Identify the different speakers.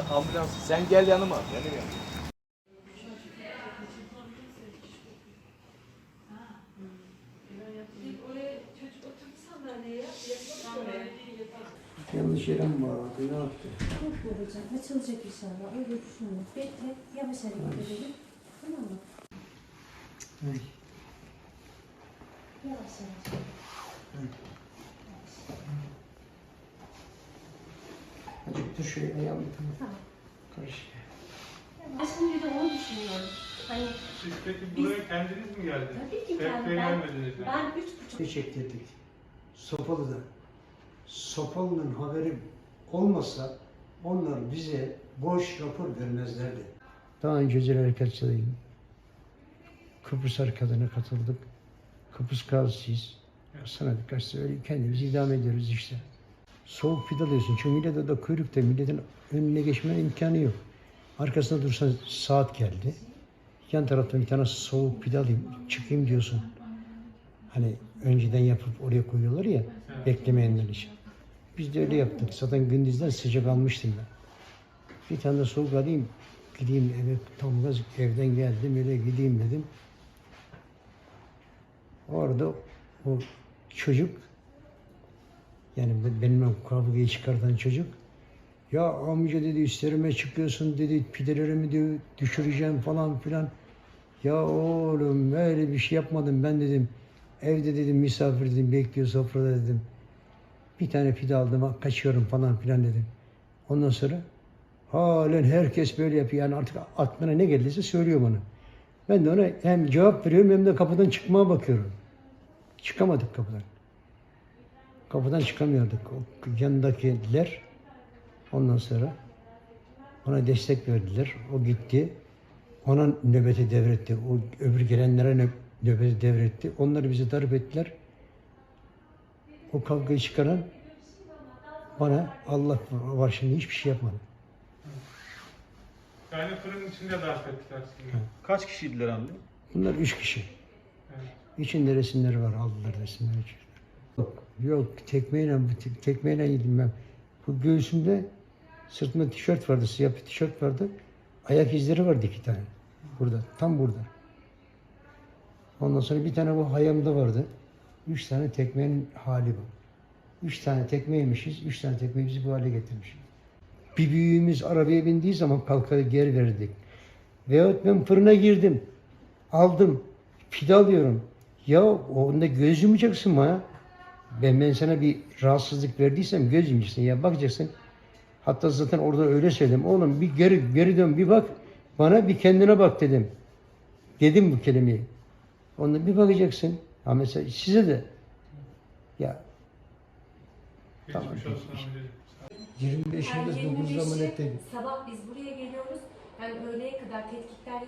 Speaker 1: Ambulans. Sen gel yanıma. Benim yanıma.
Speaker 2: Yanlış yere mi bağladı? Ne yaptı?
Speaker 3: Yok babacığım açılacak inşallah öyle düşünme. Bekle yavaş hareket edelim. Tamam mı?
Speaker 2: Ay.
Speaker 3: Yavaş yavaş.
Speaker 2: Azıcık dur şöyle ayağımı tamam.
Speaker 3: Tamam.
Speaker 2: Karışık.
Speaker 3: Aslında de onu düşünüyorum. Hani
Speaker 4: Siz peki buraya kendiniz mi geldiniz?
Speaker 3: tabii ki ben, ben,
Speaker 4: beğenmediniz yani.
Speaker 3: ben üç buçuk
Speaker 2: Ne çektirdik? Sopalı'da. Sopalı'nın haberi olmasa onlar bize boş rapor vermezlerdi. Daha önce özel harekatçıdayım. Kıbrıs Harekatı'na katıldık. Kıbrıs gazisiyiz. Sana birkaç söyle kendimizi idame ediyoruz işte. Soğuk pidalıyorsun. Çünkü millete de kuyrukta milletin önüne geçme imkanı yok. Arkasında dursan saat geldi. Yan tarafta bir tane soğuk pide alayım, çıkayım diyorsun. Hani önceden yapıp oraya koyuyorlar ya beklemeyenler için. Biz de öyle yaptık. Zaten gündüzden sıcak almıştım ben. Bir tane de soğuk alayım, gideyim eve tam gaz evden geldim öyle gideyim dedim. Orada o çocuk yani benim kavgayı çıkartan çocuk ya amca dedi üstlerime çıkıyorsun dedi pidelerimi diyor düşüreceğim falan filan. Ya oğlum öyle bir şey yapmadım ben dedim. Evde dedim misafir dedim bekliyor sofrada dedim. Bir tane pide aldım kaçıyorum falan filan dedim. Ondan sonra halen herkes böyle yapıyor. Yani artık aklına ne geldiyse söylüyor bana. Ben de ona hem cevap veriyorum hem de kapıdan çıkmaya bakıyorum. Çıkamadık kapıdan. Kapıdan çıkamıyorduk. O yanındakiler ondan sonra ona destek verdiler. O gitti. Ona nöbeti devretti. O öbür gelenlere nö- nöbeti devretti. Onları bizi darp ettiler. O kavgayı çıkaran bana Allah var şimdi hiçbir şey yapmadı.
Speaker 4: Yani fırının içinde darp ettiler sizi.
Speaker 5: Kaç kişiydiler amca?
Speaker 2: Bunlar üç kişi.
Speaker 4: Evet.
Speaker 2: İçinde resimleri var. Aldılar resimleri. Yok, yok tekmeyle, tekmeyle yedim ben. Bu göğsümde sırtımda tişört vardı, siyah bir tişört vardı. Ayak izleri vardı iki tane. Burada, tam burada. Ondan sonra bir tane bu hayamda vardı. Üç tane tekmenin hali bu. Üç tane tekme yemişiz, üç tane tekmeyi bizi bu hale getirmiş. Bir büyüğümüz arabaya bindiği zaman kalkar geri verirdik. Veyahut ben fırına girdim, aldım, pide alıyorum. Ya onda göz yumacaksın bana. Ben, ben sana bir rahatsızlık verdiysem göz. Ya bakacaksın. Hatta zaten orada öyle söyledim. Oğlum bir geri, geri dön bir bak. Bana bir kendine bak dedim. Dedim bu kelimeyi. Onda bir bakacaksın. Ha mesela size de. Ya
Speaker 4: Geçmiş
Speaker 2: Tamam.
Speaker 4: olsun amcacığım.
Speaker 2: 25
Speaker 3: Yani
Speaker 2: yıldız 9
Speaker 3: 25'i
Speaker 2: ameliyattaydım.
Speaker 3: sabah biz buraya geliyoruz. Yani öğleye kadar tetkikler